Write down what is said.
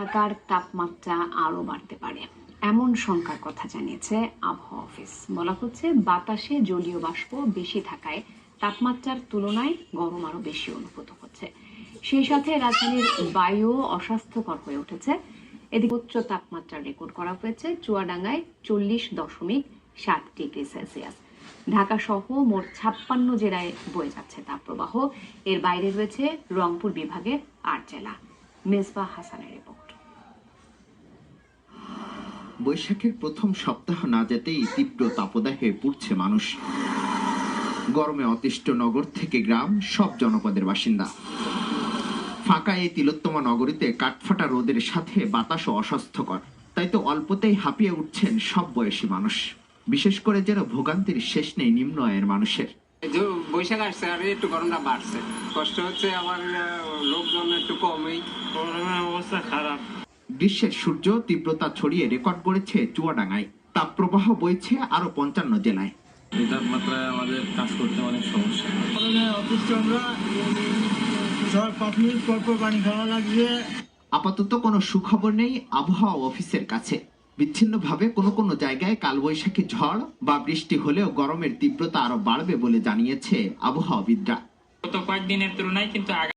ঢাকার তাপমাত্রা আরও বাড়তে পারে। এমন শঙ্কার কথা জানিয়েছে আবহাওয়া অফিস। বলা হচ্ছে, বাতাসে জলীয় বাষ্প বেশি থাকায় তাপমাত্রার তুলনায় গরম আরও বেশি অনুভূত হচ্ছে। সেই সাথে রাজধানীর বায়ু অস্বাস্থ্যকর হয়ে উঠেছে। এদিকে উচ্চ তাপমাত্রা রেকর্ড করা হয়েছে চুয়াডাঙ্গায় চল্লিশ দশমিক সাত ডিগ্রি সেলসিয়াস। ঢাকা সহ মোট ছাপ্পান্ন জেলায় বয়ে যাচ্ছে তাপপ্রবাহ। এর বাইরে রয়েছে রংপুর বিভাগের আট জেলা। মেজবা হাসানের রিপোর্ট। বৈশাখের প্রথম সপ্তাহ না যেতেই তীব্র তাপদাহে পুড়ছে মানুষ। গরমে অতিষ্ঠ নগর থেকে গ্রাম, সব জনপদের বাসিন্দা। ফাঁকা এই তিলোত্তমা নগরীতে কাঠফাটা রোদের সাথে বাতাসও অস্বাস্থ্যকর। তাই তো অল্পতেই হাঁপিয়ে উঠছেন সব বয়সী মানুষ। বিশেষ করে যেন ভোগান্তির শেষ নেই নিম্ন আয়ের মানুষের। বৈশাখ আসছে আর একটু গরমটা বাড়ছে। কষ্ট হচ্ছে আবার লোকজন একটু কমই। অবস্থা খারাপ। গ্রীষ্মের সূর্য তীব্রতা ছড়িয়ে রেকর্ড করেছে চুয়াডাঙ্গায়। তাপপ্রবাহ বইছে আরও পঞ্চান্ন জেলায়। তাপমাত্রায় আমাদের কাজ করতে অনেক সমস্যা। কারণে আমরা সব পাঁচ মিনিট পর পর পানি খাওয়া লাগছে। আপাতত কোনো সুখবর নেই আবহাওয়া অফিসের কাছে। বিচ্ছিন্নভাবে কোনো কোনো জায়গায় কালবৈশাখী ঝড় বা বৃষ্টি হলেও গরমের তীব্রতা আরও বাড়বে বলে জানিয়েছে আবহাওয়াবিদরা। গত কয়েকদিনের তুলনায় কিন্তু